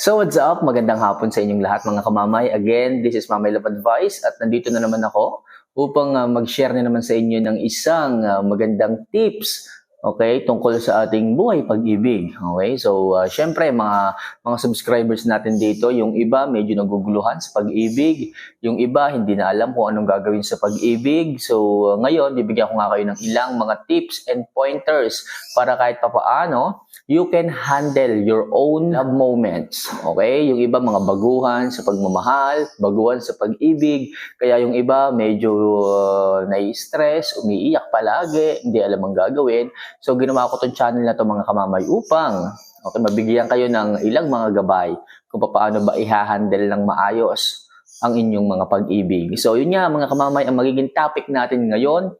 So what's up? Magandang hapon sa inyong lahat mga kamamay. Again, this is Mamay Love Advice at nandito na naman ako upang uh, mag-share na naman sa inyo ng isang uh, magandang tips okay, tungkol sa ating buhay pag-ibig. Okay? So, uh, syempre mga mga subscribers natin dito, yung iba medyo naguguluhan sa pag-ibig, yung iba hindi na alam kung anong gagawin sa pag-ibig. So, uh, ngayon bibigyan ko nga kayo ng ilang mga tips and pointers para kahit papaano you can handle your own love moments. Okay? Yung iba mga baguhan sa pagmamahal, baguhan sa pag-ibig, kaya yung iba medyo uh, nai-stress, umiiyak palagi, hindi alam ang gagawin. So ginawa ko tong channel na to mga kamamay upang okay, mabigyan kayo ng ilang mga gabay kung paano ba i-handle ng maayos ang inyong mga pag-ibig. So yun nga mga kamamay, ang magiging topic natin ngayon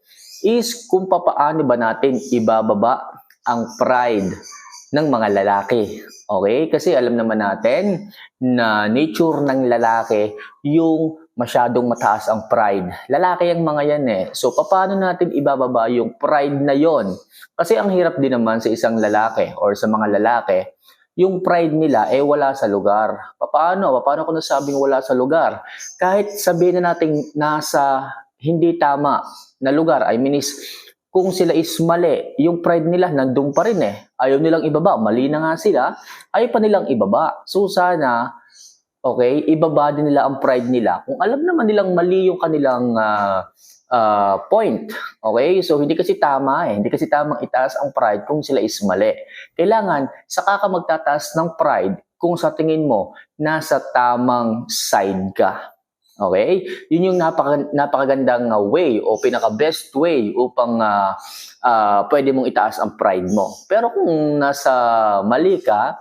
is kung paano ba natin ibababa ang pride ng mga lalaki. Okay? Kasi alam naman natin na nature ng lalaki yung masyadong mataas ang pride. Lalaki ang mga yan eh. So, paano natin ibababa yung pride na yon? Kasi ang hirap din naman sa isang lalaki or sa mga lalaki, yung pride nila eh wala sa lugar. Paano? Paano ko nasabing wala sa lugar? Kahit sabihin na natin nasa hindi tama na lugar, I mean is kung sila is mali, yung pride nila nandun pa rin eh. Ayaw nilang ibaba, mali na nga sila, ayaw pa nilang ibaba. So sana, okay, ibaba din nila ang pride nila. Kung alam naman nilang mali yung kanilang uh, uh, point, okay? So hindi kasi tama eh, hindi kasi tamang itaas ang pride kung sila is mali. Kailangan, saka ka magtataas ng pride kung sa tingin mo, nasa tamang side ka. Okay? Yun yung napaka, napakagandang uh, way o pinaka-best way upang uh, uh, pwede mong itaas ang pride mo. Pero kung nasa mali ka,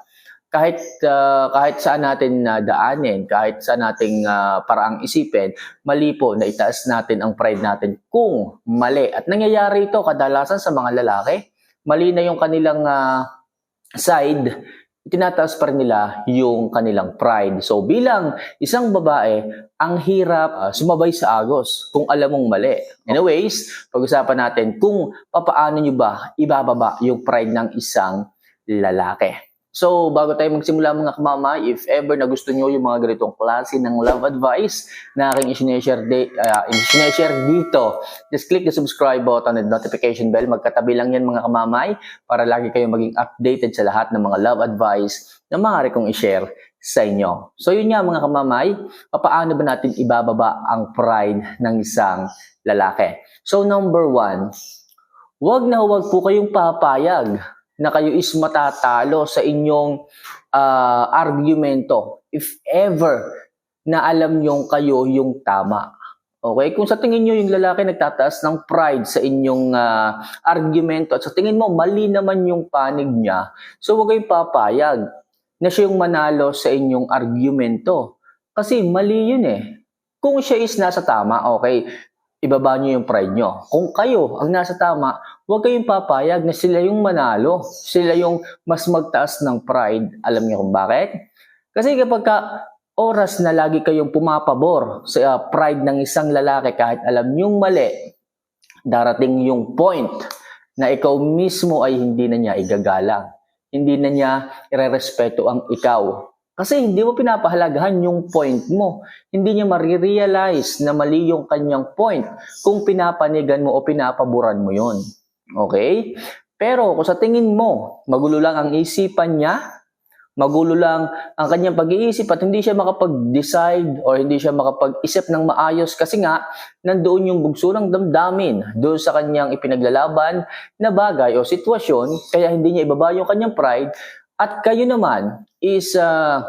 kahit uh, kahit saan natin uh, daanin, kahit saan nating uh, paraang isipin, mali po na itaas natin ang pride natin kung mali. At nangyayari ito kadalasan sa mga lalaki. Mali na yung kanilang uh, side, tinataas pa rin nila yung kanilang pride. So bilang isang babae, ang hirap uh, sumabay sa agos kung alam mong mali. Anyways, pag-usapan natin kung papaano nyo ba ibababa yung pride ng isang lalaki. So, bago tayo magsimula mga kamama, if ever na gusto nyo yung mga ganitong klase ng love advice na aking isineshare, de, uh, isineshare dito, just click the subscribe button and notification bell. Magkatabi lang yan mga kamamay para lagi kayong maging updated sa lahat ng mga love advice na maaari kong i-share sa inyo. So yun nga mga kamamay, paano ba natin ibababa ang pride ng isang lalaki? So number one, huwag na huwag po kayong papayag na kayo is matatalo sa inyong uh, argumento if ever na alam nyo kayo yung tama. Okay? Kung sa tingin nyo yung lalaki nagtataas ng pride sa inyong uh, argumento at sa tingin mo mali naman yung panig niya, so huwag kayong papayag na siya yung manalo sa inyong argumento. Kasi mali yun eh. Kung siya is nasa tama, okay, ibaba nyo yung pride nyo. Kung kayo ang nasa tama, huwag kayong papayag na sila yung manalo. Sila yung mas magtaas ng pride. Alam niyo kung bakit? Kasi kapag ka oras na lagi kayong pumapabor sa uh, pride ng isang lalaki kahit alam nyong mali, darating yung point na ikaw mismo ay hindi na niya igagalang. Hindi na niya irerespeto ang ikaw. Kasi hindi mo pinapahalagahan yung point mo. Hindi niya marirealize na mali yung kanyang point kung pinapanigan mo o pinapaboran mo yon. Okay? Pero kung sa tingin mo, magulo lang ang isipan niya, magulo lang ang kanyang pag-iisip at hindi siya makapag-decide or hindi siya makapag-isip ng maayos kasi nga nandoon yung bugso ng damdamin doon sa kanyang ipinaglalaban na bagay o sitwasyon kaya hindi niya ibaba yung kanyang pride at kayo naman is uh,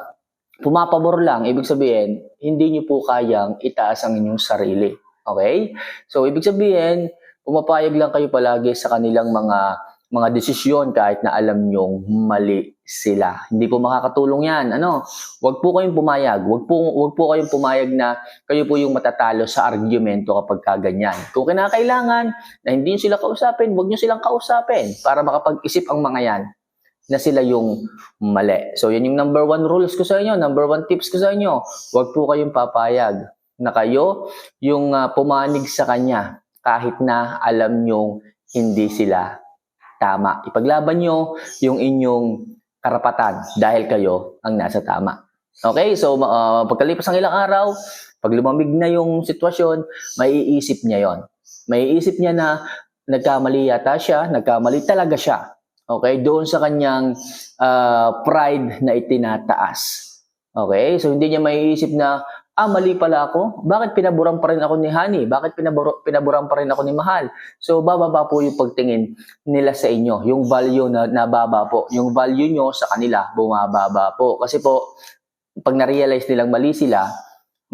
pumapabor lang, ibig sabihin, hindi niyo po kayang itaas ang inyong sarili. Okay? So, ibig sabihin, pumapayag lang kayo palagi sa kanilang mga mga desisyon kahit na alam nyong mali sila. Hindi po makakatulong yan. Ano? Huwag po kayong pumayag. Huwag po, huwag po kayong pumayag na kayo po yung matatalo sa argumento kapag kaganyan. Kung kinakailangan na hindi nyo sila kausapin, huwag nyo silang kausapin para makapag-isip ang mga yan na sila yung mali. So, yan yung number one rules ko sa inyo, number one tips ko sa inyo. Huwag po kayong papayag na kayo yung uh, pumanig sa kanya kahit na alam nyong hindi sila tama. Ipaglaban nyo yung inyong karapatan dahil kayo ang nasa tama. Okay, so uh, pagkalipas ng ilang araw, pag lumamig na yung sitwasyon, maiisip niya yon. Maiisip niya na nagkamali yata siya, nagkamali talaga siya. Okay, doon sa kanyang uh, pride na itinataas. Okay, so hindi niya maiisip na, ah, mali pala ako. Bakit pinaburang pa rin ako ni Honey? Bakit pinaburo, pinaburang pa rin ako ni Mahal? So, bababa po yung pagtingin nila sa inyo. Yung value na nababa po. Yung value nyo sa kanila, bumababa po. Kasi po, pag na-realize nilang mali sila,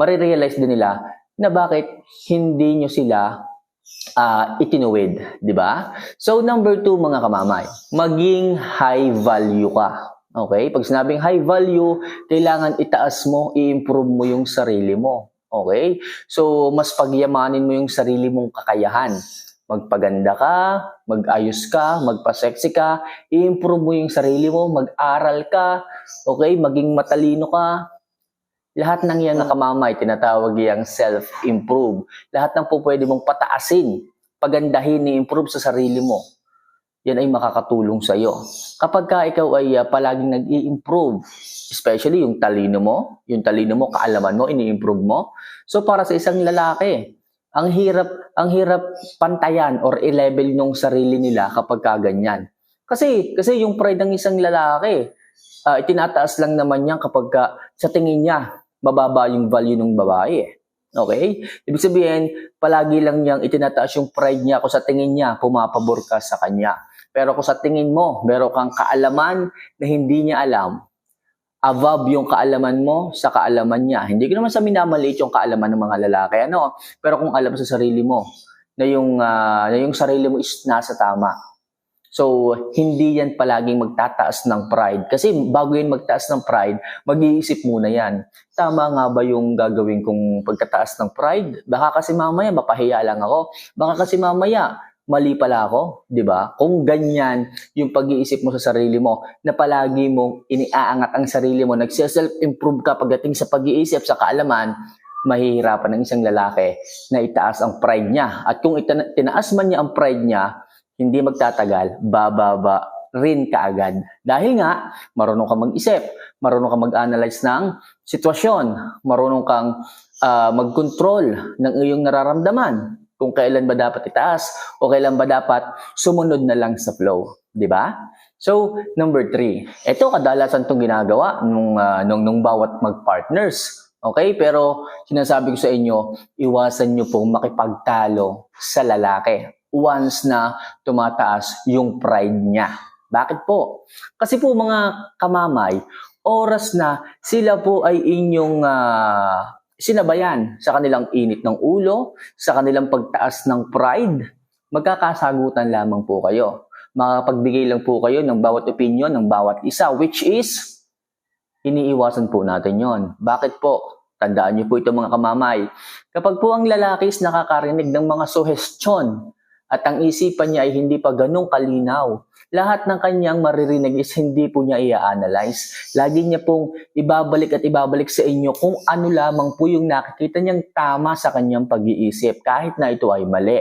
marirealize din nila na bakit hindi nyo sila uh, itinuwid, di ba? So, number two, mga kamamay, maging high value ka. Okay? Pag sinabing high value, kailangan itaas mo, i-improve mo yung sarili mo. Okay? So, mas pagyamanin mo yung sarili mong kakayahan. Magpaganda ka, mag-ayos ka, magpa-sexy ka, i-improve mo yung sarili mo, mag-aral ka, okay? Maging matalino ka, lahat ng yan nakamamay, tinatawag yung self-improve. Lahat ng po pwede mong pataasin, pagandahin, i-improve sa sarili mo. Yan ay makakatulong sa iyo. Kapag ka ikaw ay uh, palaging nag-i-improve, especially yung talino mo, yung talino mo, kaalaman mo, ini-improve mo. So para sa isang lalaki, ang hirap ang hirap pantayan or i-level ng sarili nila kapag ka ganyan. Kasi kasi yung pride ng isang lalaki, uh, itinataas lang naman niya kapag ka, sa tingin niya mababa yung value ng babae. eh. Okay? Ibig sabihin, palagi lang niyang itinataas yung pride niya kung sa tingin niya, pumapabor ka sa kanya. Pero kung sa tingin mo, meron kang kaalaman na hindi niya alam, above yung kaalaman mo sa kaalaman niya. Hindi ko naman sa minamaliit yung kaalaman ng mga lalaki, ano? Pero kung alam sa sarili mo, na yung, uh, na yung sarili mo is nasa tama, So, hindi yan palaging magtataas ng pride. Kasi bago yan magtaas ng pride, mag-iisip muna yan. Tama nga ba yung gagawin kong pagtataas ng pride? Baka kasi mamaya mapahiya lang ako. Baka kasi mamaya mali pala ako, 'di ba? Kung ganyan yung pag-iisip mo sa sarili mo, na palagi mo iniaangat ang sarili mo, nagse-self-improve ka pagdating sa pag-iisip, sa kaalaman, mahihirapan ng isang lalaki na itaas ang pride niya. At kung ita- tinaas man niya ang pride niya, hindi magtatagal, bababa rin kaagad. Dahil nga, marunong kang mag-isip, marunong kang mag-analyze ng sitwasyon, marunong kang uh, mag-control ng iyong nararamdaman. Kung kailan ba dapat itaas o kailan ba dapat sumunod na lang sa flow. Di ba? So, number three. Ito kadalasan itong ginagawa nung, uh, nung, nung bawat mag-partners. Okay? Pero sinasabi ko sa inyo, iwasan nyo pong makipagtalo sa lalaki once na tumataas yung pride niya. Bakit po? Kasi po mga kamamay, oras na sila po ay inyong uh, sinabayan sa kanilang init ng ulo, sa kanilang pagtaas ng pride, magkakasagutan lamang po kayo. Makapagbigay lang po kayo ng bawat opinion ng bawat isa, which is, iniiwasan po natin yon. Bakit po? Tandaan niyo po ito mga kamamay. Kapag po ang lalaki is nakakarinig ng mga suhestyon at ang isipan niya ay hindi pa ganong kalinaw. Lahat ng kanyang maririnig is hindi po niya i-analyze. Lagi niya pong ibabalik at ibabalik sa inyo kung ano lamang po yung nakikita niyang tama sa kanyang pag-iisip kahit na ito ay mali.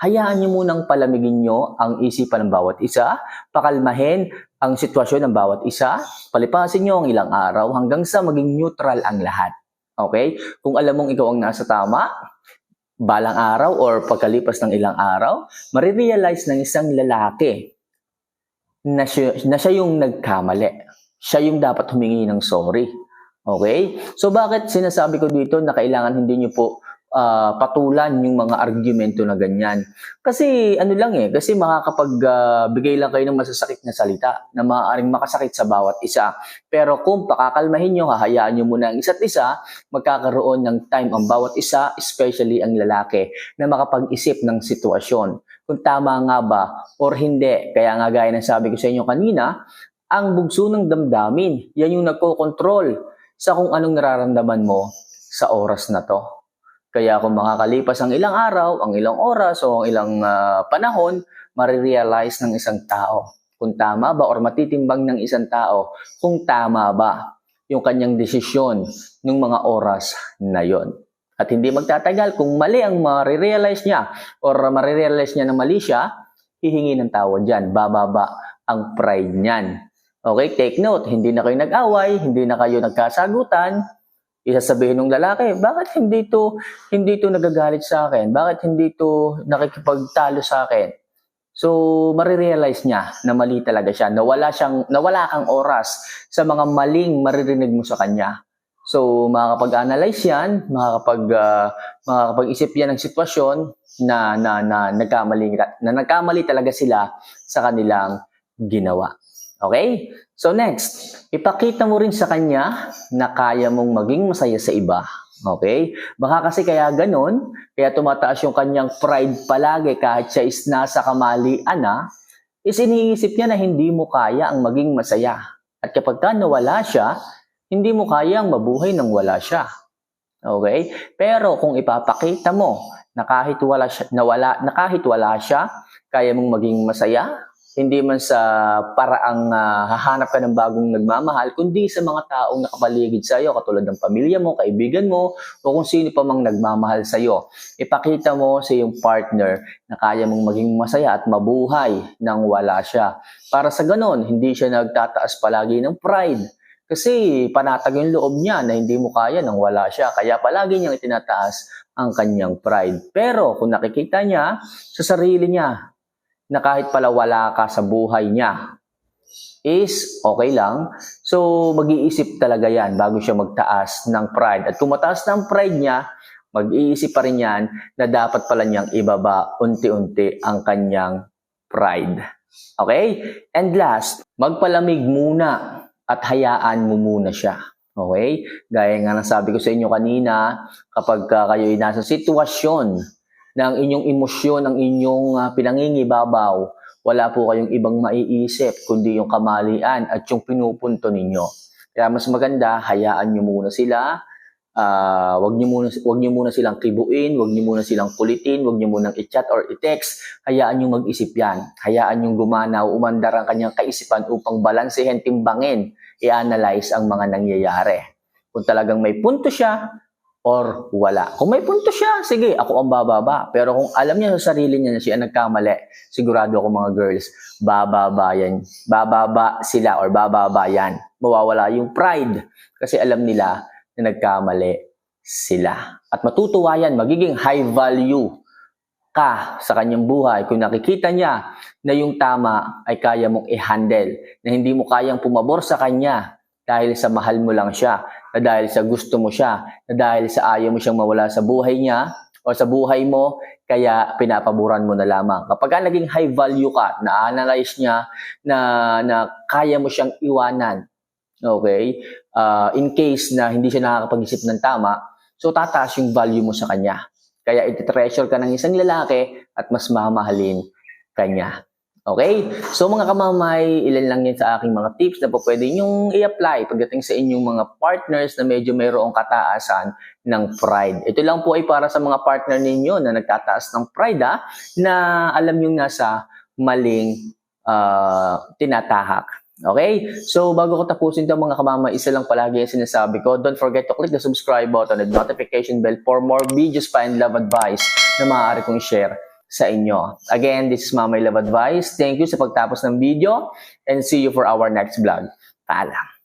Hayaan niyo munang palamigin niyo ang isipan ng bawat isa, pakalmahin ang sitwasyon ng bawat isa, palipasin niyo ang ilang araw hanggang sa maging neutral ang lahat. Okay? Kung alam mong ikaw ang nasa tama, balang araw or pagkalipas ng ilang araw, marirealize ng isang lalaki na siya, na siya yung nagkamali. Siya yung dapat humingi ng sorry. Okay? So bakit sinasabi ko dito na kailangan hindi niyo po uh, patulan yung mga argumento na ganyan. Kasi ano lang eh, kasi makakapagbigay uh, lang kayo ng masasakit na salita na maaaring makasakit sa bawat isa. Pero kung pakakalmahin nyo, hahayaan nyo muna ang isa't isa, magkakaroon ng time ang bawat isa, especially ang lalaki, na makapag-isip ng sitwasyon. Kung tama nga ba or hindi. Kaya nga gaya ng sabi ko sa inyo kanina, ang bugso ng damdamin, yan yung nagko-control sa kung anong nararamdaman mo sa oras na to. Kaya kung makakalipas ang ilang araw, ang ilang oras o ang ilang uh, panahon, marirealize ng isang tao kung tama ba or matitimbang ng isang tao kung tama ba yung kanyang desisyon ng mga oras na yon. At hindi magtatagal kung mali ang marirealize niya or marirealize niya na mali siya, hihingi ng tawad dyan, bababa ang pride niyan. Okay, take note, hindi na kayo nag-away, hindi na kayo nagkasagutan. Isasabihin ng lalaki, bakit hindi to hindi to nagagalit sa akin? Bakit hindi to nakikipagtalo sa akin? So, marirealize niya na mali talaga siya, na wala, siyang, na wala kang oras sa mga maling maririnig mo sa kanya. So, makakapag-analyze yan, makakapag, ah, makakapag-isip yan ng sitwasyon na, na, na, nagkamali, na nagkamali talaga sila sa kanilang ginawa. Okay? So next, ipakita mo rin sa kanya na kaya mong maging masaya sa iba. Okay? Baka kasi kaya ganun, kaya tumataas yung kanyang pride palagi kahit siya is nasa kamalian na, is iniisip niya na hindi mo kaya ang maging masaya. At kapag ka nawala siya, hindi mo kaya ang mabuhay nang wala siya. Okay? Pero kung ipapakita mo na kahit wala siya, na wala, na kahit wala siya, kaya mong maging masaya, hindi man sa paraang ah, hahanap ka ng bagong nagmamahal, kundi sa mga taong nakapaligid sa iyo, katulad ng pamilya mo, kaibigan mo, o kung sino pa mang nagmamahal sa iyo. Ipakita mo sa iyong partner na kaya mong maging masaya at mabuhay nang wala siya. Para sa ganon, hindi siya nagtataas palagi ng pride. Kasi panatag yung loob niya na hindi mo kaya nang wala siya. Kaya palagi niyang itinataas ang kanyang pride. Pero kung nakikita niya sa sarili niya na kahit pala wala ka sa buhay niya, is okay lang. So, mag-iisip talaga yan bago siya magtaas ng pride. At kung mataas ng pride niya, mag-iisip pa rin yan na dapat pala niyang ibaba unti-unti ang kanyang pride. Okay? And last, magpalamig muna at hayaan mo muna siya. Okay? Gaya nga ng sabi ko sa inyo kanina, kapag ka kayo ay nasa sitwasyon ng inyong emosyon, ng inyong uh, pinangingibabaw, wala po kayong ibang maiisip kundi yung kamalian at yung pinupunto ninyo. Kaya mas maganda, hayaan nyo muna sila, Ah, wag niyo muna wag niyo muna silang kibuin, wag niyo muna silang kulitin, wag niyo muna i-chat or i-text. Hayaan niyo mag-isip 'yan. Hayaan niyo gumanaw, umandar ang kanyang kaisipan upang balansehin, timbangin, i-analyze ang mga nangyayari. Kung talagang may punto siya or wala. Kung may punto siya, sige, ako ang bababa. Pero kung alam niya sa sarili niya na siya nagkamali, sigurado ako mga girls, bababa yan. Bababa sila or bababa yan. Mawawala yung pride kasi alam nila na nagkamali sila. At matutuwa yan, magiging high value ka sa kanyang buhay kung nakikita niya na yung tama ay kaya mong i-handle, na hindi mo kayang pumabor sa kanya dahil sa mahal mo lang siya, na dahil sa gusto mo siya, na dahil sa ayaw mo siyang mawala sa buhay niya o sa buhay mo, kaya pinapaboran mo na lamang. Kapag ka naging high value ka, na-analyze niya na, na kaya mo siyang iwanan, okay, uh, in case na hindi siya nakakapag-isip ng tama, so tataas yung value mo sa kanya. Kaya iti-treasure ka ng isang lalaki at mas mamahalin kanya. Okay? So mga kamamay, ilan lang yan sa aking mga tips na po pwede nyong i-apply pagdating sa inyong mga partners na medyo mayroong kataasan ng pride. Ito lang po ay para sa mga partner ninyo na nagtataas ng pride ha, na alam yung nasa maling uh, tinatahak. Okay? So, bago ko tapusin ito mga kamama, isa lang palagi yung sinasabi ko. Don't forget to click the subscribe button and notification bell for more videos pa and love advice na maaari kong share sa inyo. Again, this is Mamay Love Advice. Thank you sa pagtapos ng video and see you for our next vlog. Paalam!